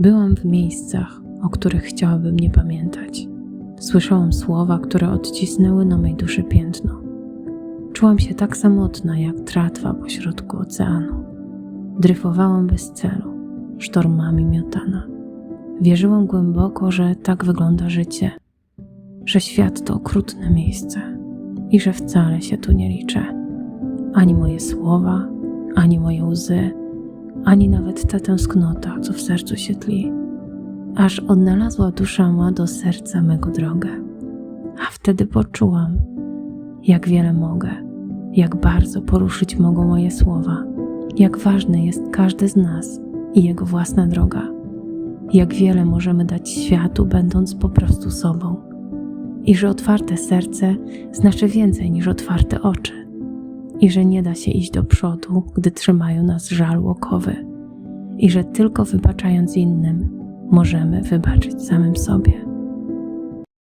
Byłam w miejscach, o których chciałabym nie pamiętać. Słyszałam słowa, które odcisnęły na mej duszy piętno. Czułam się tak samotna jak tratwa pośrodku oceanu. Dryfowałam bez celu, sztormami miotana. Wierzyłam głęboko, że tak wygląda życie, że świat to okrutne miejsce i że wcale się tu nie liczę. Ani moje słowa, ani moje łzy, ani nawet ta tęsknota, co w sercu się tli. Aż odnalazła dusza ma do serca mego drogę. A wtedy poczułam, jak wiele mogę, jak bardzo poruszyć mogą moje słowa, jak ważny jest każdy z nas i jego własna droga, jak wiele możemy dać światu, będąc po prostu sobą, i że otwarte serce znaczy więcej niż otwarte oczy, i że nie da się iść do przodu, gdy trzymają nas żal łokowy, i że tylko wybaczając innym możemy wybaczyć samym sobie.